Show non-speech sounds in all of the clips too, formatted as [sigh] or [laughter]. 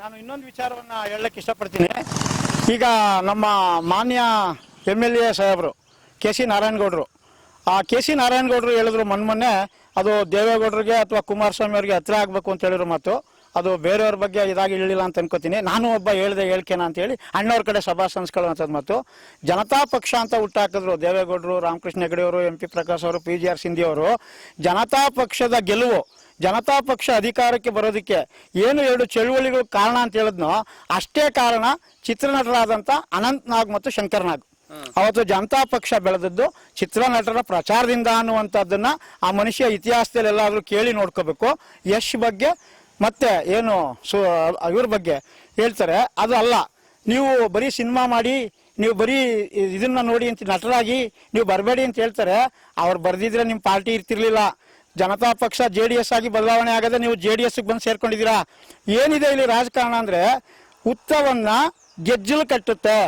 ನಾನು ಇನ್ನೊಂದು ವಿಚಾರವನ್ನ ಹೇಳಕ್ಕೆ ಇಷ್ಟಪಡ್ತೀನಿ. ಈಗ ನಮ್ಮ ಮಾನ್ಯ ಎಂ ಎಲ್ ಎ ಸಾಹೇಬರು ಕೆ ಸಿ ನಾರಾಯಣಗೌಡರು. ಆ ಕೆ ಸಿ ನಾರಾಯಣಗೌಡರು ಹೇಳಿದ್ರು ಮೊನ್ನೆ ಅದು ದೇವೇಗೌಡರಿಗೆ ಅಥವಾ ಕುಮಾರಸ್ವಾಮಿ ಅವರಿಗೆ ಹತ್ರ ಆಗಬೇಕು ಅಂತ ಹೇಳಿರೋ ಮಾತು. ಅದು ಬೇರೆಯವ್ರ ಬಗ್ಗೆ ಇದಾಗಿ ಹೇಳಿಲ್ಲ ಅಂತ ಅನ್ಕೋತೀನಿ. ನಾನು ಒಬ್ಬ ಹೇಳಿದೆ ಹೇಳ್ಕೇನ ಅಂತ ಹೇಳಿ ಅಣ್ಣವ್ರ ಕಡೆ ಸಭಾ ಸಂಸ್ಕೊಳ್ಳುವಂಥದ್ದು ಮಾತು. ಜನತಾ ಪಕ್ಷ ಅಂತ ಹುಟ್ಟಾಕಿದ್ರು ದೇವೇಗೌಡರು, ರಾಮಕೃಷ್ಣ ಹೆಗಡೆಯವರು, ಎಂ ಪಿ ಪ್ರಕಾಶ್ ಅವರು, ಪಿ ಜಿ ಆರ್ ಸಿಂಧಿ ಅವರು. ಜನತಾ ಪಕ್ಷದ ಗೆಲುವು ಜನತಾ ಪಕ್ಷ ಅಧಿಕಾರಕ್ಕೆ ಬರೋದಕ್ಕೆ ಏನು ಎರಡು ಚಳುವಳಿಗಳು ಕಾರಣ ಅಂತ ಹೇಳಿದ್ನೋ ಅಷ್ಟೇ ಕಾರಣ ಚಿತ್ರನಟರಾದಂಥ ಅನಂತ್ ನಾಗ್ ಮತ್ತು ಶಂಕರ್ ನಾಗ್. ಅವತ್ತು ಜನತಾ ಪಕ್ಷ ಬೆಳೆದದ್ದು ಚಿತ್ರನಟರ ಪ್ರಚಾರದಿಂದ ಅನ್ನುವಂಥದ್ದನ್ನ ಆ ಮನುಷ್ಯ ಇತಿಹಾಸದಲ್ಲಿ ಎಲ್ಲಾದರೂ ಕೇಳಿ ನೋಡ್ಕೋಬೇಕು. ಯಶ್ ಬಗ್ಗೆ ಮತ್ತೆ ಏನು ಸು ಇವ್ರ ಬಗ್ಗೆ ಹೇಳ್ತಾರೆ. ಅದು ಅಲ್ಲ ನೀವು ಬರೀ ಸಿನಿಮಾ ಮಾಡಿ ನೀವು ಬರೀ ಇದನ್ನ ನೋಡಿ ಅಂತ ನಟರಾಗಿ ನೀವು ಬರಬೇಡಿ ಅಂತ ಹೇಳ್ತಾರೆ. ಅವ್ರು ಬರ್ದಿದ್ರೆ ನಿಮ್ಮ ಪಾರ್ಟಿ ಇರ್ತಿರ್ಲಿಲ್ಲ. ಜನತಾ ಪಕ್ಷ ಜೆ ಡಿ ಎಸ್ ಆಗಿ ಬದಲಾವಣೆ ಆಗದೆ ನೀವು ಜೆ ಡಿ ಎಸ್ ಬಂದು ಸೇರ್ಕೊಂಡಿದ್ದೀರಾ? ಏನಿದೆ ಇಲ್ಲಿ ರಾಜಕಾರಣ ಅಂದರೆ ಉತ್ತವನ್ನ ಗೆಜ್ಜಲು ಕಟ್ಟುತ್ತೆ.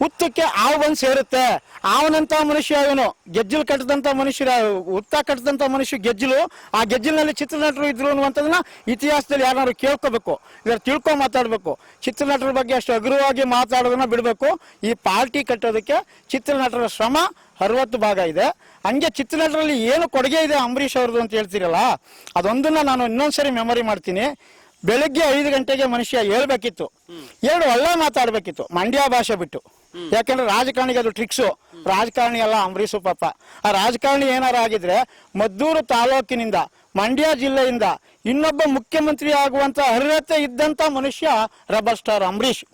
ಹುತ್ತಕ್ಕೆ ಹಾವು ಬಂದು ಸೇರುತ್ತೆ. ಅವನಂತ ಮನುಷ್ಯ ಇವನು. ಗೆಜ್ಜಲು ಕಟ್ಟದಂತ ಮನುಷ್ಯ ಹುತ್ತ ಕಟ್ಟದಂತ ಮನುಷ್ಯ ಗೆಜ್ಜಲು. ಆ ಗೆಜ್ಜಲಿನಲ್ಲಿ ಚಿತ್ರನಟರು ಇದ್ರು ಅನ್ನುವಂಥದ್ದನ್ನ ಇತಿಹಾಸದಲ್ಲಿ ಯಾರು ಕೇಳ್ಕೋಬೇಕು. ಇದ್ರ ತಿಳ್ಕೊ ಮಾತಾಡಬೇಕು. ಚಿತ್ರನಟರ ಬಗ್ಗೆ ಅಷ್ಟು ಅಗ್ರವಾಗಿ ಮಾತಾಡೋದನ್ನ ಬಿಡಬೇಕು. ಈ ಪಾರ್ಟಿ ಕಟ್ಟೋದಕ್ಕೆ ಚಿತ್ರನಟರ ಶ್ರಮ ಅರವತ್ತು ಭಾಗ ಇದೆ. ಹಂಗೆ ಚಿತ್ರನಟರಲ್ಲಿ ಏನು ಕೊಡುಗೆ ಇದೆ ಅಂಬರೀಷ್ ಅವ್ರದ್ದು ಅಂತ ಹೇಳ್ತೀರಲ್ಲ ಅದೊಂದನ್ನ ನಾನು ಇನ್ನೊಂದ್ಸರಿ ಮೆಮೊರಿ ಮಾಡ್ತೀನಿ. ಬೆಳಗ್ಗೆ ಐದು ಗಂಟೆಗೆ ಮನುಷ್ಯ ಹೇಳ್ಬೇಕಿತ್ತು. ಎರಡು ಒಳ್ಳೆ ಮಾತಾಡ್ಬೇಕಿತ್ತು. ಮಂಡ್ಯ ಭಾಷೆ ಬಿಟ್ಟು. ಯಾಕಂದ್ರೆ ರಾಜಕಾರಣಿಗೆ ಅದು ಟ್ರಿಕ್ಸು ರಾಜಕಾರಣಿ ಅಲ್ಲ ಅಂಬರೀಷು ಪಾಪ ಆ ರಾಜಕಾರಣಿ ಏನಾರ ಆಗಿದ್ರೆ ಮದ್ದೂರು ತಾಲೂಕಿನಿಂದ, ಮಂಡ್ಯ ಜಿಲ್ಲೆಯಿಂದ ಇನ್ನೊಬ್ಬ ಮುಖ್ಯಮಂತ್ರಿ ಆಗುವಂತ ಅರ್ಹತೆ ಇದ್ದಂತ ಮನುಷ್ಯ ರಬರ್ ಸ್ಟಾರ್ ಅಂಬರೀಷ್.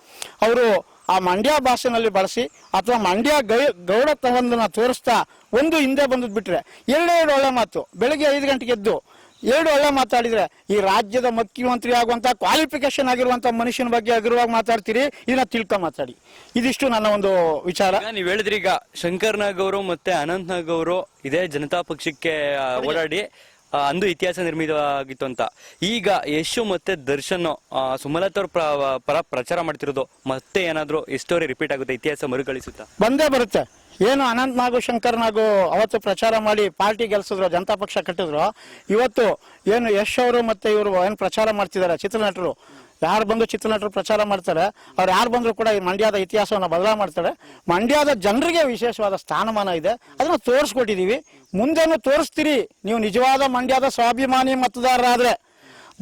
ಅವರು ಆ ಮಂಡ್ಯ ಭಾಷೆನಲ್ಲಿ ಬಳಸಿ ಅಥವಾ ಮಂಡ್ಯ ಗೈ ಗೌಡತನವನ್ನ ತೋರಿಸ್ತಾ ಒಂದು ಹಿಂದೆ ಬಂದದ್ ಬಿಟ್ರೆ ಎರಡೆರಡು ಒಳ್ಳೆ ಮಾತು. ಬೆಳಿಗ್ಗೆ ಐದು ಗಂಟೆಗೆ ಎದ್ದು ಎರಡು ಒಳ್ಳೆ ಮಾತಾಡಿದ್ರೆ ಈ ರಾಜ್ಯದ ಮುಖ್ಯಮಂತ್ರಿ ಆಗುವಂತ ಕ್ವಾಲಿಫಿಕೇಶನ್ ಆಗಿರುವಂತ ಮನುಷ್ಯನ ಬಗ್ಗೆ ಹಗುರವಾಗಿ ಮಾತಾಡ್ತೀರಿ ಇದನ್ನ ತಿಳ್ಕ ಮಾತಾಡಿ. ಇದಿಷ್ಟು ನನ್ನ ಒಂದು ವಿಚಾರ. ನೀವ್ ಹೇಳಿದ್ರಿ ಈಗ ಶಂಕರ್ ನಾಗ್ ಅವರು ಮತ್ತೆ ಅನಂತ್ ನಾಗ್ ಅವರು ಇದೇ ಜನತಾ ಪಕ್ಷಕ್ಕೆ ಓಡಾಡಿ ಅಂದು ಇತಿಹಾಸ ನಿರ್ಮಿತವಾಗಿತ್ತು ಅಂತ. ಈಗ ಯಶು ಮತ್ತೆ ದರ್ಶನ್ ಸುಮಲತಾ ಪ್ರ- ಪರ ಪ್ರಚಾರ ಮಾಡ್ತಿರೋದು ಮತ್ತೆ ಏನಾದ್ರು ಈ ಸ್ಟೋರಿ ರಿಪೀಟ್ ಆಗುತ್ತೆ, ಇತಿಹಾಸ ಮರುಕಳಿಸುತ್ತಾ? ಬಂದೇ ಬರುತ್ತೆ. ಏನು ಅನಂತ್ ನಾಗು, ಶಂಕರ್ ನಾಗು ಅವತ್ತು ಪ್ರಚಾರ ಮಾಡಿ ಪಾರ್ಟಿ ಗೆಲ್ಸಿದ್ರು, ಜನತಾ ಪಕ್ಷ ಕಟ್ಟಿದ್ರು. ಇವತ್ತು ಏನು ಯಶ್ ಅವರು ಮತ್ತೆ ಇವರು ಏನು ಪ್ರಚಾರ ಮಾಡ್ತಿದ್ದಾರೆ ಚಿತ್ರನಟರು? ಯಾರು ಬಂದು ಚಿತ್ರನಟರು ಪ್ರಚಾರ ಮಾಡ್ತಾರೆ, ಅವ್ರು ಯಾರು ಬಂದರೂ ಕೂಡ ಈ ಮಂಡ್ಯದ ಇತಿಹಾಸವನ್ನು ಬದಲಾವಣೆ ಮಾಡ್ತಾರೆ. ಮಂಡ್ಯದ ಜನರಿಗೆ ವಿಶೇಷವಾದ ಸ್ಥಾನಮಾನ ಇದೆ. ಅದನ್ನು ತೋರಿಸ್ಕೊಟ್ಟಿದ್ದೀವಿ ಮುಂದೇನು ತೋರಿಸ್ತೀರಿ? ನೀವು ನಿಜವಾದ ಮಂಡ್ಯದ ಸ್ವಾಭಿಮಾನಿ ಮತದಾರರಾದರೆ,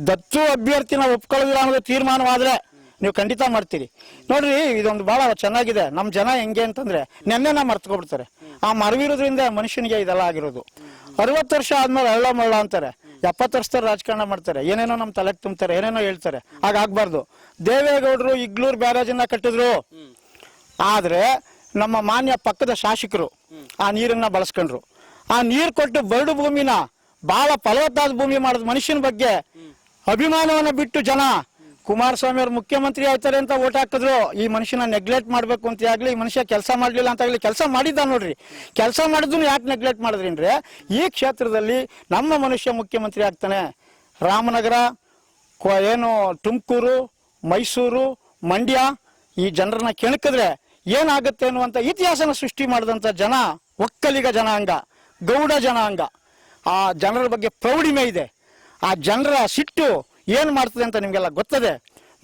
ದತ್ತು ಅಭ್ಯರ್ಥಿನ ಒಪ್ಕೊಳ್ಳೋದಿಲ್ಲ ಅನ್ನೋದು ತೀರ್ಮಾನವಾದರೆ ನೀವು ಖಂಡಿತ ಮಾಡ್ತೀರಿ. ನೋಡ್ರಿ, ಇದೊಂದು ಭಾಳ ಚೆನ್ನಾಗಿದೆ. ನಮ್ಮ ಜನ ಹೆಂಗೆ ಅಂತಂದ್ರೆ, ನೆನ್ನೆನ ಮರ್ತ್ಕೊಬಿಡ್ತಾರೆ. ಆ ಮರವಿರೋದ್ರಿಂದ ಮನುಷ್ಯನಿಗೆ ಇದೆಲ್ಲ ಆಗಿರೋದು. ಅರವತ್ತು ವರ್ಷ ಆದಮೇಲೆ ಹಳ್ಳ ಮಳ್ಳ ಅಂತಾರೆ. ಎಪ್ಪತ್ತು ವರ್ಷದ ರಾಜಕಾರಣ ಮಾಡ್ತಾರೆ, ಏನೇನೋ ನಮ್ಮ ತಲೆಗೆ ತುಂಬ್ತಾರೆ, ಏನೇನೋ ಹೇಳ್ತಾರೆ ಹಾಗಾಗಬಾರ್ದು ದೇವೇಗೌಡರು ಇಗ್ಲೂರ್ ಬ್ಯಾರೇಜನ್ನ ಕಟ್ಟಿದ್ರು. ಆದ್ರೆ ನಮ್ಮ ಮಾನ್ಯ ಪಕ್ಕದ ಶಾಸಕರು ಆ ನೀರನ್ನ ಬಳಸ್ಕೊಂಡ್ರು. ಆ ನೀರು ಕೊಟ್ಟು ಬರಡು ಭೂಮಿನ ಬಹಳ ಫಲವತ್ತಾದ ಭೂಮಿ ಮಾಡಿದ ಮನುಷ್ಯನ ಬಗ್ಗೆ ಅಭಿಮಾನವನ್ನ ಬಿಟ್ಟು ಜನ ಕುಮಾರಸ್ವಾಮಿ ಅವರು ಮುಖ್ಯಮಂತ್ರಿ ಆಯ್ತಾರೆ ಅಂತ ಓಟ್ ಹಾಕಿದ್ರು. ಈ ಮನುಷ್ಯನ ನೆಗ್ಲೆಕ್ಟ್ ಮಾಡ್ಬೇಕು ಅಂತ ಆಗ್ಲಿ, ಈ ಮನುಷ್ಯ ಕೆಲಸ ಮಾಡ್ಲಿಲ್ಲ ಅಂತ ಆಗ್ಲಿ, ಕೆಲಸ ಮಾಡಿದ್ದ ನೋಡ್ರಿ. ಕೆಲಸ ಮಾಡಿದ್ರು ಯಾಕೆ ನೆಗ್ಲೆಕ್ಟ್ ಮಾಡಿದ್ರಿ ಅಂದ್ರೆ, ಈ ಕ್ಷೇತ್ರದಲ್ಲಿ ನಮ್ಮ ಮನುಷ್ಯ ಮುಖ್ಯಮಂತ್ರಿ ಆಗ್ತಾನೆ. ರಾಮನಗರ ಏನು ತುಮಕೂರು, ಮೈಸೂರು, ಮಂಡ್ಯ, ಈ ಜನರನ್ನ ಕೆಣಕಿದ್ರೆ ಏನಾಗುತ್ತೆ ಅನ್ನುವಂಥ ಇತಿಹಾಸನ ಸೃಷ್ಟಿ ಮಾಡಿದಂಥ ಜನ, ಒಕ್ಕಲಿಗ ಜನಾಂಗ, ಗೌಡ ಜನಾಂಗ. ಆ ಜನರ ಬಗ್ಗೆ ಪ್ರೌಢಿಮೆ ಇದೆ. ಆ ಜನರ ಸಿಟ್ಟು ಏನು ಮಾಡ್ತದೆ ಅಂತ ನಿಮಗೆಲ್ಲ ಗೊತ್ತದೆ?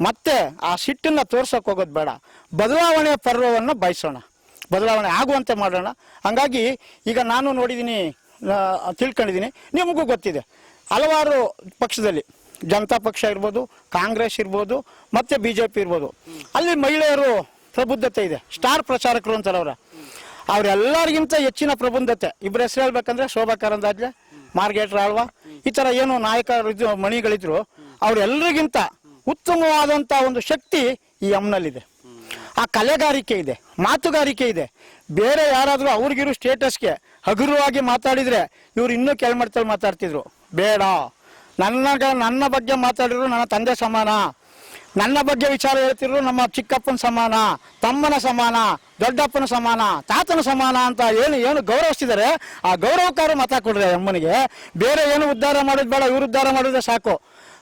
ಮತ್ತೆ ಆ ಸಿಟ್ಟನ್ನು ತೋರ್ಸಕ್ ಹೋಗೋದು ಬೇಡ. ಬದಲಾವಣೆ ಪರ್ವವನ್ನು ಬಯಸೋಣ. ಬದಲಾವಣೆ ಆಗುವಂತೆ ಮಾಡೋಣ. ಹಂಗಾಗಿ ಈಗ ನಾನು ನೋಡಿದ್ದೀನಿ ತಿಳ್ಕೊಂಡಿದ್ದೀನಿ ನಿಮಗೂ ಗೊತ್ತಿದೆ. ಹಲವಾರು ಪಕ್ಷದಲ್ಲಿ ಜನತಾ ಪಕ್ಷ ಇರ್ಬೋದು, ಕಾಂಗ್ರೆಸ್ ಇರ್ಬೋದು, ಮತ್ತೆ ಪಿ ಇರ್ಬೋದು. ಅಲ್ಲಿ ಮಹಿಳೆಯರು ಪ್ರಬುದ್ಧತೆ ಇದೆ. ಸ್ಟಾರ್ ಪ್ರಚಾರಕರು ಅಂತಾರೆ ಅವರ. ಅವರೆಲ್ಲರಿಗಿಂತ ಹೆಚ್ಚಿನ ಪ್ರಬುದ್ಧತೆ. ಇಬ್ಬರ ಹೆಸರು ಹೇಳ್ಬೇಕಂದ್ರೆ ಶೋಭಾ ಕರಂದಾಜ್ಲೆ ಮಾರ್ಗೇಟ್ ರಾಳ್ವ, ಈ ಥರ ಏನು ನಾಯಕರು ಮಣಿಗಳಿದ್ರು. ಅವ್ರೆಲ್ಲರಿಗಿಂತ ಉತ್ತಮವಾದಂಥ ಒಂದು ಶಕ್ತಿ ಈ ಅಮ್ಮನಲ್ಲಿದೆ ಆ ಕಲೆಗಾರಿಕೆ ಇದೆ, ಮಾತುಗಾರಿಕೆ ಇದೆ. ಬೇರೆ ಯಾರಾದರೂ ಅವ್ರಿಗಿರೋ ಸ್ಟೇಟಸ್ಗೆ ಹಗುರವಾಗಿ ಮಾತಾಡಿದ್ರೆ ಇವ್ರು ಇನ್ನೂ ಕೆಳಮಟ್ಟದಲ್ಲಿ ಮಾತಾಡ್ತಿದ್ರು. ಬೇಡ. ನನ್ನ ನನ್ನ ಬಗ್ಗೆ ಮಾತಾಡಿದ್ರು ನನ್ನ ತಂದೆ ಸಮಾನ. ನನ್ನ ಬಗ್ಗೆ ವಿಚಾರ ಹೇಳ್ತಿದ್ರು ನಮ್ಮ ಚಿಕ್ಕಪ್ಪನ ಸಮಾನ, ತಮ್ಮನ ಸಮಾನ, ದೊಡ್ಡಪ್ಪನ ಸಮಾನ, ತಾತನ ಸಮಾನ ಅಂತ ಏನು ಏನು ಗೌರವಿಸ್ತಿದ್ದಾರೆ ಆ ಗೌರವಕಾರ ಮತ ಕೊಡ್ರಿ ಅಮ್ಮನಿಗೆ ಬೇರೆ ಏನು ಉದ್ಧಾರ ಮಾಡೋದು ಬೇಡ, ಇವ್ರು ಉದ್ಧಾರ ಮಾಡಿದ್ರೆ ಸಾಕು.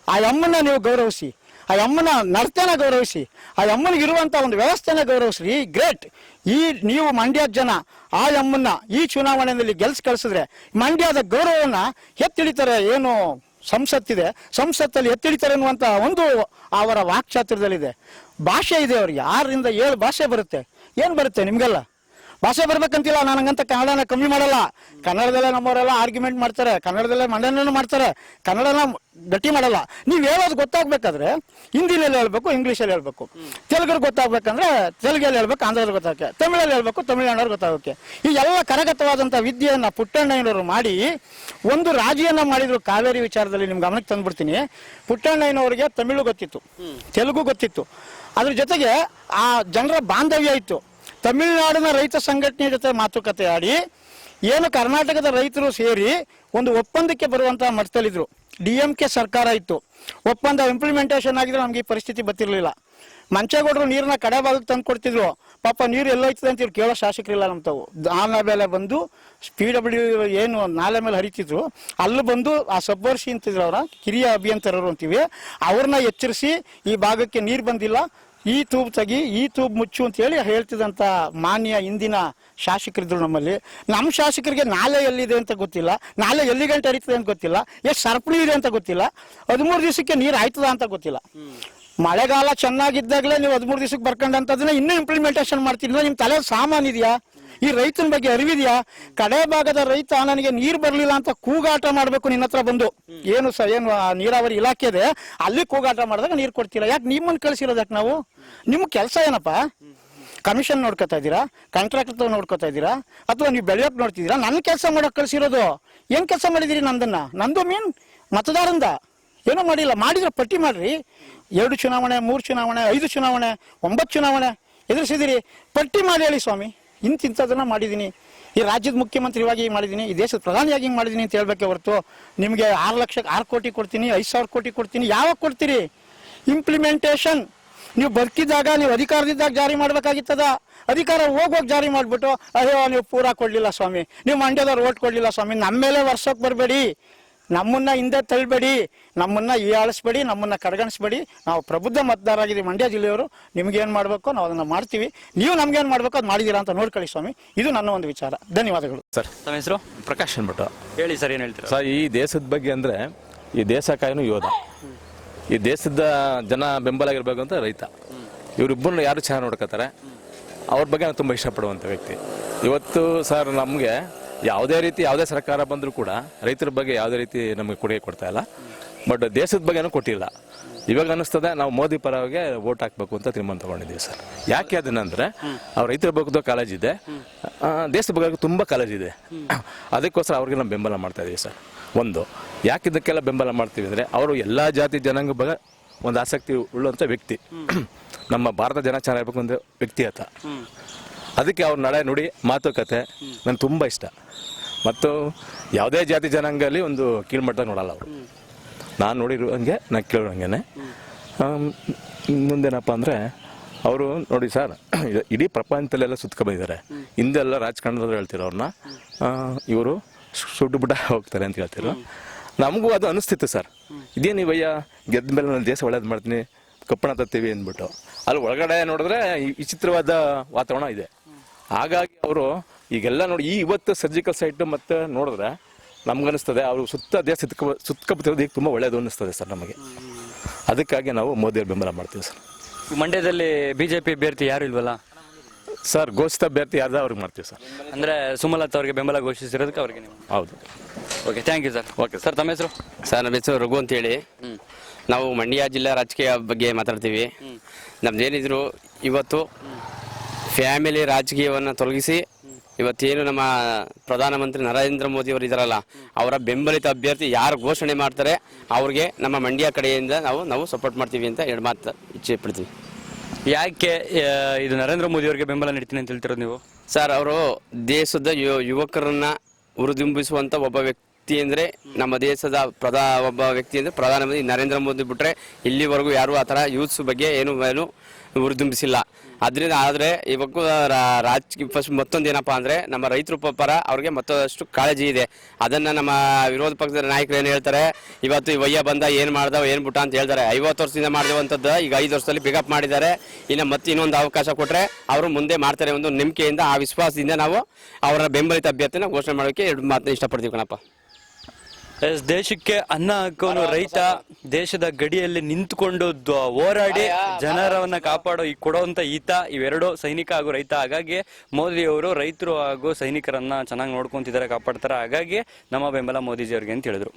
ಆ ಅಮ್ಮನ ನೀವು ಗೌರವಿಸಿ, ಆ ಅಮ್ಮನ ನಡತೆನ ಗೌರವಿಸಿ, ಆ ಅಮ್ಮನಿಗೆ ಇರುವಂತ ಒಂದು ವ್ಯವಸ್ಥೆನ ಗೌರವಿಸ್ರಿ. ಗ್ರೇಟ್ ಈ ನೀವು ಮಂಡ್ಯದ ಜನ ಆ ಅಮ್ಮನ್ನ ಈ ಚುನಾವಣೆಯಲ್ಲಿ ಗೆಲ್ಸ್ ಕಳಿಸಿದ್ರೆ ಮಂಡ್ಯದ ಗೌರವವನ್ನ ಎತ್ತಿಳಿತಾರೆ ಏನು ಸಂಸತ್ತಿದೆ. ಸಂಸತ್ತಲ್ಲಿ ಎತ್ತಿಳಿತಾರೆ ಅನ್ನುವಂತ ಒಂದು ಅವರ ವಾಕ್ಚಾತುರ್ಯದಲ್ಲಿದೆ. ಭಾಷೆ ಇದೆ ಅವ್ರಿಗೆ. ಆರರಿಂದ ಏಳು ಭಾಷೆ ಬರುತ್ತೆ. ಏನು ಬರುತ್ತೆ ನಿಮ್ಗೆಲ್ಲ? ಭಾಷೆ ಬರ್ಬೇಕಂತಿಲ್ಲ, ನನಗಂತ ಕನ್ನಡನ ಕಮ್ಮಿ ಮಾಡಲ್ಲ. ಕನ್ನಡದಲ್ಲೇ ನಮ್ಮವರೆಲ್ಲ ಆರ್ಗ್ಯುಮೆಂಟ್ ಮಾಡ್ತಾರೆ, ಕನ್ನಡದಲ್ಲೇ ಮಂಡನೆನೂ ಮಾಡ್ತಾರೆ, ಕನ್ನಡನ ಗಟ್ಟಿ ಮಾಡಲ್ಲ. ನೀವು ಹೇಳೋದು ಗೊತ್ತಾಗ್ಬೇಕಾದ್ರೆ ಹಿಂದಿನಲ್ಲಿ ಹೇಳ್ಬೇಕು, ಇಂಗ್ಲೀಷಲ್ಲಿ ಹೇಳ್ಬೇಕು. ತೆಲುಗರು ಗೊತ್ತಾಗ್ಬೇಕಂದ್ರೆ ತೆಲುಗಲ್ಲಿ ಹೇಳ್ಬೇಕು, ಆಂಧ್ರದಲ್ಲಿ ಗೊತ್ತಾಗಕ್ಕೆ. ತಮಿಳಲ್ಲಿ ಹೇಳ್ಬೇಕು ತಮಿಳುನಾಡವ್ರು ಗೊತ್ತಾಗೋಕ್ಕೆ. ಈ ಎಲ್ಲ ಕರಗತವಾದಂಥ ವಿದ್ಯೆಯನ್ನ ಪುಟ್ಟಣ್ಣಯ್ಯನವರು ಮಾಡಿ, ಒಂದು ರಾಜಿಯನ್ನು ಮಾಡಿದ್ರು ಕಾವೇರಿ ವಿಚಾರದಲ್ಲಿ ನಿಮ್ಗೆ ಗಮನಕ್ಕೆ ತಂದ್ಬಿಡ್ತೀನಿ. ಪುಟ್ಟಣ್ಣಯ್ಯನವರಿಗೆ ತಮಿಳು ಗೊತ್ತಿತ್ತು, ತೆಲುಗು ಗೊತ್ತಿತ್ತು. ಅದ್ರ ಜೊತೆಗೆ ಆ ಜನರ ಬಾಂಧವ್ಯ ಇತ್ತು. ತಮಿಳುನಾಡಿನ ರೈತ ಸಂಘಟನೆ ಜೊತೆ ಮಾತುಕತೆ ಆಡಿ ಏನು ಕರ್ನಾಟಕದ ರೈತರು ಸೇರಿ ಒಂದು ಒಪ್ಪಂದಕ್ಕೆ ಬರುವಂತಹ ಮಟ್ಟದಲ್ಲಿದ್ರು. ಡಿ ಎಂ ಕೆ ಸರ್ಕಾರ ಇತ್ತು. ಒಪ್ಪಂದ ಇಂಪ್ಲಿಮೆಂಟೇಷನ್ ಆಗಿದ್ರೆ ನಮ್ಗೆ ಈ ಪರಿಸ್ಥಿತಿ ಬರ್ತಿರ್ಲಿಲ್ಲ. ಮಂಚೇಗೌಡರು ನೀರನ್ನ ಕಡೆ ಭಾಗಕ್ಕೆ ತಂದು ಕೊಡ್ತಿದ್ರು. ಪಾಪ ನೀರು ಎಲ್ಲೋಯ್ತದೆ ಅಂತ ಇವ್ರು ಕೇಳೋ ಶಾಸಕರಿಲ್ಲ ನಮ್ಮ ತಾವು ಆಮೇಲೆ ಮೇಲೆ ಬಂದು ಪಿ ಡಬ್ಲ್ಯೂ ಏನು ನಾಲೆ ಮೇಲೆ ಹರಿತಿದ್ರು. ಅಲ್ಲಿ ಬಂದು ಆ ಸಬ್ಬರ್ಸಿ ಅಂತಿದ್ರು ಅವರ, ಕಿರಿಯ ಅಭಿಯಂತರರು ಅಂತೀವಿ. ಅವ್ರನ್ನ ಎಚ್ಚರಿಸಿ ಈ ಭಾಗಕ್ಕೆ ನೀರು ಬಂದಿಲ್ಲ. ಈ ತೂಬ್ ತೆಗಿ, ಈ ತೂಬ್ ಮುಚ್ಚು ಅಂತ ಹೇಳಿ ಹೇಳ್ತಿದಂತ ಮಾನ್ಯ ಇಂದಿನ ಶಾಸಕರಿದ್ರು ನಮ್ಮಲ್ಲಿ. ನಮ್ಮ ಶಾಸಕರಿಗೆ ನಾಲೆ ಎಲ್ಲಿದೆ ಅಂತ ಗೊತ್ತಿಲ್ಲ. ನಾಲೆ ಎಲ್ಲಿ ಗಂಟೆ ಹರಿತದೆ ಅಂತ ಗೊತ್ತಿಲ್ಲ. ಎಷ್ಟು ಸರಪಳಿ ಇದೆ ಅಂತ ಗೊತ್ತಿಲ್ಲ. ಹದಿಮೂರು ದಿವಸಕ್ಕೆ ನೀರು ಆಯ್ತದ ಅಂತ ಗೊತ್ತಿಲ್ಲ. ಮಳೆಗಾಲ ಚೆನ್ನಾಗಿದ್ದಾಗಲೇ ನೀವು ಹದಿಮೂರು ದಿವಸಕ್ಕೆ ಬರ್ಕೊಂಡಂತದನ್ನ ಇನ್ನೂ ಇಂಪ್ಲಿಮೆಂಟೇಷನ್ ಮಾಡ್ತೀನಿ ನಿಮ್ಮ ತಲೆ ಸಾಮಾನ್ ಇದೆಯಾ? ಈ ರೈತನ ಬಗ್ಗೆ ಅರಿವಿದೆಯಾ? ಕಡೆ ಭಾಗದ ರೈತ ನನಗೆ ನೀರು ಬರಲಿಲ್ಲ ಅಂತ ಕೂಗಾಟ ಮಾಡಬೇಕು ನಿನ್ನ ಹತ್ರ ಬಂದು. ಏನು ಸರ್ ಏನು ನೀರಾವರಿ ಇಲಾಖೆ ಇದೆ ಅಲ್ಲಿ ಕೂಗಾಟ ಮಾಡಿದಾಗ ನೀರು ಕೊಡ್ತಿಲ್ಲ. ಯಾಕೆ ನಿಮ್ಮನ್ನು ಕಳಿಸಿರೋದಕ್ಕೆ ನಾವು? ನಿಮ್ಮ ಕೆಲಸ ಏನಪ್ಪ? ಕಮಿಷನ್ ನೋಡ್ಕೋತಾ ಇದ್ದೀರಾ? ಕಾಂಟ್ರಾಕ್ಟ್ ನೋಡ್ಕೋತಾ ಇದ್ದೀರಾ? ಅಥವಾ ನೀವು ಬೆಳೆಯೋಕೆ ನೋಡ್ತಿದ್ದೀರಾ? ನನ್ನ ಕೆಲಸ ಮಾಡೋಕೆ ಕಳಿಸಿರೋದು. ಏನ್ ಕೆಲಸ ಮಾಡಿದಿರಿ ನಂದನ್ನ? ನಂದು ಮೀನ್ ಮತದಾರಂದ. ಏನೂ ಮಾಡಿಲ್ಲ. ಮಾಡಿದ್ರೆ ಪಟ್ಟಿ ಮಾಡ್ರಿ. ಎರಡು ಚುನಾವಣೆ, ಮೂರು ಚುನಾವಣೆ, ಐದು ಚುನಾವಣೆ, ಒಂಬತ್ತು ಚುನಾವಣೆ. ಎದುರಿಸಿದಿರಿ ಪಟ್ಟಿ ಮಾಡಿ ಹೇಳಿ ಸ್ವಾಮಿ. ಇಂತಿಂಥದನ್ನ ಮಾಡಿದ್ದೀನಿ. ಈ ರಾಜ್ಯದ ಮುಖ್ಯಮಂತ್ರಿಯಾಗಿ ಹಿಂಗ್ ಮಾಡಿದ್ದೀನಿ. ಈ ದೇಶದ ಪ್ರಧಾನಿಯಾಗಿ ಹಿಂಗೆ ಮಾಡಿದ್ದೀನಿ ಅಂತ ಹೇಳ್ಬೇಕೆ ಹೊರತು ನಿಮಗೆ ಆರು ಲಕ್ಷಕ್ಕೆ ಆರು ಕೋಟಿ ಕೊಡ್ತೀನಿ, ಐದು ಸಾವಿರ ಕೋಟಿ ಕೊಡ್ತೀನಿ, ಯಾವಾಗ ಕೊಡ್ತೀರಿ? ಇಂಪ್ಲಿಮೆಂಟೇಷನ್ ನೀವು ಬರ್ಕಿದ್ದಾಗ ನೀವು ಅಧಿಕಾರದಿದ್ದಾಗ ಜಾರಿ ಮಾಡ್ಬೇಕಾಗಿತ್ತದ? ಅಧಿಕಾರ ಹೋಗೋಗಿ ಜಾರಿ ಮಾಡಿಬಿಟ್ಟು, ಅಯ್ಯೋ, ನೀವು ಪೂರಾ ಕೊಡಲಿಲ್ಲ ಸ್ವಾಮಿ. ನೀವು ಮಂಡ್ಯದವ್ರು ಓಟ್ ಕೊಡಲಿಲ್ಲ ಸ್ವಾಮಿ. ನಮ್ಮ ಮೇಲೆ ವರ್ಷಕ್ಕೆ ಬರಬೇಡಿ. ನಮ್ಮನ್ನ ಹಿಂದೆ ತಳ್ಳಬೇಡಿ ನಮ್ಮನ್ನ ಹೀಯಾಳಿಸ್ಬೇಡಿ ನಮ್ಮನ್ನ ಕಡೆಗಣಿಸ್ಬೇಡಿ. ನಾವು ಪ್ರಬುದ್ಧ ಮತದಾರರಾಗಿದ್ದೀವಿ ಮಂಡ್ಯ ಜಿಲ್ಲೆಯವರು. ನಿಮ್ಗೆ ಏನು ಮಾಡಬೇಕು? ನಾವು ಅದನ್ನ ಮಾಡ್ತೀವಿ. ನೀವು ನಮ್ಗೆ ಏನು ಮಾಡಬೇಕು ಅದು ಮಾಡಿದೀರಾ ಅಂತ ನೋಡ್ಕೊಳ್ಳಿ ಸ್ವಾಮಿ. ಇದು ನನ್ನ ಒಂದು ವಿಚಾರ. ಧನ್ಯವಾದಗಳು. ಸರ್. ತಮ್ಮ ಹೆಸರು? ಪ್ರಕಾಶ್ ಅನ್ಬಿಟ್ಟು ಹೇಳಿ ಸರ್ ಏನು ಹೇಳ್ತೀರಾ? ಸರ್ ಈ ದೇಶದ ಬಗ್ಗೆ ಅಂದರೆ ಈ ದೇಶ ಕಾಯನು ಯೋಧ. ಈ ದೇಶದ ಜನ ಬೆಂಬಲ ಆಗಿರಬೇಕು ಅಂತ ರೈತ. ಇವರಿಬ್ಬರನ್ನ ಯಾರು ಚೆನ್ನಾಗಿ ನೋಡ್ಕೋತಾರೆ? ಅವ್ರ ಬಗ್ಗೆ ನಾನು ತುಂಬ ಇಷ್ಟಪಡುವಂಥ ವ್ಯಕ್ತಿ. ಇವತ್ತು ಸರ್ ನಮಗೆ ಯಾವುದೇ ರೀತಿ ಯಾವುದೇ ಸರ್ಕಾರ ಬಂದರೂ ಕೂಡ ರೈತರ ಬಗ್ಗೆ ಯಾವುದೇ ರೀತಿ ನಮಗೆ ಕೊಡುಗೆ ಕೊಡ್ತಾ ಇಲ್ಲ. ಬಟ್ ದೇಶದ ಬಗ್ಗೆನೂ ಕೊಟ್ಟಿಲ್ಲ. ಇವಾಗ ಅನಿಸ್ತದೆ ನಾವು ಮೋದಿ ಪರವಾಗಿ ವೋಟ್ ಹಾಕಬೇಕು ಅಂತ ತೀರ್ಮಾನ ತಗೊಂಡಿದ್ದೀವಿ ಸರ್. ಯಾಕೆ ಅದನ್ನಂದ್ರೆ ಅವ್ರ ರೈತರ ಬಗ್ಗೆ ಕಾಲೇಜ್ ಇದೆ. ದೇಶದ ಬಗ್ಗೆ ತುಂಬ ಕಾಲೇಜ್ ಇದೆ. ಅದಕ್ಕೋಸ್ಕರ ಅವ್ರಿಗೆ ನಾವು ಬೆಂಬಲ ಮಾಡ್ತಾ ಇದ್ದೀವಿ ಸರ್. ಒಂದು ಯಾಕೆ ಇದಕ್ಕೆಲ್ಲ ಬೆಂಬಲ ಮಾಡ್ತೀವಿ ಅಂದ್ರೆ ಅವರು ಎಲ್ಲಾ ಜಾತಿ ಜನಾಂಗ ಬಗ್ಗೆ ಒಂದು ಆಸಕ್ತಿ ಉಳ್ಳುವಂಥ ವ್ಯಕ್ತಿ. ನಮ್ಮ ಭಾರತ ಜನ ಚೆನ್ನಾಗಿರ್ಬೇಕು ಅಂದ್ರೆ ವ್ಯಕ್ತಿ ಆತ ಅದಕ್ಕೆ ಅವ್ರ ನಡೆ ನುಡಿ ಮಾತುಕತೆ ನನ್ಗೆ ತುಂಬಾ ಇಷ್ಟ. ಮತ್ತು ಯಾವುದೇ ಜಾತಿ ಜನಾಂಗದಲ್ಲಿ ಒಂದು ಕೀಳ್ಮಟ್ಟ ನೋಡಲ್ಲ ಅವರು. ನಾನು ನೋಡಿರೋ ಹಂಗೆ, ನಾನು ಕೇಳೋ ಮುಂದೆ ಮುಂದೇನಪ್ಪ ಅಂದರೆ, ಅವರು ನೋಡಿ ಸರ್, [clears throat] ಇಡೀ ಪ್ರಪಂಚದಲ್ಲೆಲ್ಲ ಸುತ್ಕೊ ಬಂದಿದ್ದಾರೆ. ಹಿಂದೆಲ್ಲ ರಾಜಕಾರಣದವ್ರು ಹೇಳ್ತಿರೋ ಅವ್ರನ್ನ. ಇವರು ಸುಟ್ಟು ಬಿಟ್ಟ ಹೋಗ್ತಾರೆ ಅಂತ ಹೇಳ್ತಿರೋ ನಮಗೂ ಅದು ಅನಿಸ್ತಿತ್ತು ಸರ್. ಇದೇನು ಇವಯ್ಯ ಗೆದ್ದ ಮೇಲೆ ನಾನು ದೇಶ ಒಳ್ಳೇದು ಮಾಡ್ತೀನಿ ಕಪ್ಪಣ ತತ್ತೀವಿ ಅಂದ್ಬಿಟ್ಟು. ಅಲ್ಲಿ ಒಳಗಡೆ ನೋಡಿದ್ರೆ ವಿಚಿತ್ರವಾದ ವಾತಾವರಣ ಇದೆ. ಹಾಗಾಗಿ ಅವರು ಈಗೆಲ್ಲ ನೋಡಿ ಈ ಇವತ್ತು ಸರ್ಜಿಕಲ್ ಸೈಟ್ ಮತ್ತೆ ನೋಡಿದ್ರೆ ನಮ್ಗನಿಸ್ತದೆ ಅವರು ಸುತ್ತ ದೇಶ ಸುತ್ಕ ಸುತ್ಕೊಬತ್ತಿರೋದು ಈಗ ತುಂಬ ಒಳ್ಳೇದು ಅನ್ನಿಸ್ತದೆ ಸರ್ ನಮಗೆ. ಅದಕ್ಕಾಗಿ ನಾವು ಮೋದಿಯವ್ರ ಬೆಂಬಲ ಮಾಡ್ತೀವಿ ಸರ್. ಮಂಡ್ಯದಲ್ಲಿ ಬಿಜೆಪಿ ಅಭ್ಯರ್ಥಿ ಯಾರು ಇಲ್ವಲ್ಲ? ಸರ್ ಘೋಷಿತ ಅಭ್ಯರ್ಥಿ ಯಾರ್ದ ಅವ್ರಿಗೆ ಮಾಡ್ತೀವಿ ಸರ್. ಅಂದ್ರೆ ಸುಮಲತಾ ಅವರಿಗೆ ಬೆಂಬಲ ಘೋಷಿಸಿರೋದಕ್ಕೆ ಅವರಿಗೆ ನೀವು. ಹೌದು. Okay thank you sir okay sir ತಮ್ಮ ಹೆಸರು? ಸರ್ ನಮ್ಮ ಹೆಸರು ರಘು ಅಂತೇಳಿ ನಾವು ಮಂಡ್ಯ ಜಿಲ್ಲಾ ರಾಜಕೀಯ ಬಗ್ಗೆ ಮಾತಾಡ್ತೀವಿ. ನಮ್ದೇನಿದ್ರು ಇವತ್ತು ಫ್ಯಾಮಿಲಿ ರಾಜಕೀಯವನ್ನು ತೊಲಗಿಸಿ ಇವತ್ತೇನು ನಮ್ಮ ಪ್ರಧಾನಮಂತ್ರಿ ನರೇಂದ್ರ ಮೋದಿ ಅವರು ಇದಾರಲ್ಲ ಅವರ ಬೆಂಬಲಿತ ಅಭ್ಯರ್ಥಿ ಯಾರು ಘೋಷಣೆ ಮಾಡ್ತಾರೆ ಅವ್ರಿಗೆ ನಮ್ಮ ಮಂಡ್ಯ ಕಡೆಯಿಂದ ನಾವು ನಾವು ಸಪೋರ್ಟ್ ಮಾಡ್ತೀವಿ ಅಂತ ಎರಡು ಮಾತು ಇಚ್ಛೆ ಪಡ್ತೀವಿ. ಯಾಕೆ ಇದು ನರೇಂದ್ರ ಮೋದಿ ಅವರಿಗೆ ಬೆಂಬಲ ನೀಡ್ತೀನಿ ಅಂತ ಹೇಳ್ತಿರೋದು ನೀವು? ಸರ್ ಅವರು ದೇಶದ ಯುವಕರನ್ನ ಹುರಿದುಂಬಿಸುವಂತ ಒಬ್ಬ ವ್ಯಕ್ತಿ ಅಂದ್ರೆ ನಮ್ಮ ದೇಶದ ಪ್ರಧಾ ಒಬ್ಬ ವ್ಯಕ್ತಿ ಅಂದ್ರೆ ಪ್ರಧಾನಮಂತ್ರಿ ನರೇಂದ್ರ ಮೋದಿ ಬಿಟ್ರೆ ಇಲ್ಲಿವರೆಗೂ ಯಾರು ಆ ಥರ ಯೂತ್ಸ್ ಬಗ್ಗೆ ಏನು ಏನು ಹುರಿದುಂಬಿಸಿಲ್ಲ. ಅದರಿಂದ ಆದರೆ ಇವಾಗ ರಾಜಕೀಯ ಫಸ್ಟ್ ಮತ್ತೊಂದು ಏನಪ್ಪ ಅಂದರೆ ನಮ್ಮ ರೈತರು ಪರ ಅವ್ರಿಗೆ ಮತ್ತಷ್ಟು ಕಾಳಜಿ ಇದೆ. ಅದನ್ನು ನಮ್ಮ ವಿರೋಧ ಪಕ್ಷದ ನಾಯಕರು ಏನು ಹೇಳ್ತಾರೆ, ಇವತ್ತು ಈ ವಯ್ಯ ಬಂದ ಏನು ಮಾಡ್ದ ಏನು ಬಿಟ್ಟ ಅಂತ ಹೇಳ್ತಾರೆ. ಐವತ್ತು ವರ್ಷದಿಂದ ಮಾಡಿದಂಥದ್ದು ಈಗ ಐದು ವರ್ಷದಲ್ಲಿ ಪಿಕಪ್ ಮಾಡಿದ್ದಾರೆ. ಇನ್ನು ಮತ್ತೆ ಇನ್ನೊಂದು ಅವಕಾಶ ಕೊಟ್ಟರೆ ಅವರು ಮುಂದೆ ಮಾಡ್ತಾರೆ ಒಂದು ನಂಬಿಕೆಯಿಂದ, ಆ ವಿಶ್ವಾಸದಿಂದ ನಾವು ಅವರ ಬೆಂಬಲಿತ ಅಭ್ಯರ್ಥಿನ ಘೋಷಣೆ ಮಾಡೋಕ್ಕೆ ಎರಡು ಮಾತನ್ನ ಇಷ್ಟಪಡ್ತೀವಿ ಕಣಪ್ಪ. ಎಸ್, ದೇಶಕ್ಕೆ ಅನ್ನ ಹಾಕೋನು ರೈತ ದೇಶದ ಗಡಿಯಲ್ಲಿ ನಿಂತ್ಕೊಂಡು ಹೋರಾಡಿ ಜನರವನ್ನ ಕಾಪಾಡೋ ಈ ಕೊಡುವಂತ ಈತ ಇವೆರಡು ಸೈನಿಕ ಹಾಗೂ ರೈತ. ಹಾಗಾಗಿ ಮೋದಿ ಅವರು ರೈತರು ಹಾಗೂ ಸೈನಿಕರನ್ನ ಚೆನ್ನಾಗಿ ನೋಡ್ಕೊಂತಿದ್ದಾರೆ ಕಾಪಾಡ್ತಾರೆ. ಹಾಗಾಗಿ ನಮ್ಮ ಬೆಂಬಲ ಮೋದಿಜಿ ಅವ್ರಿಗೆ ಅಂತ ಹೇಳಿದ್ರು.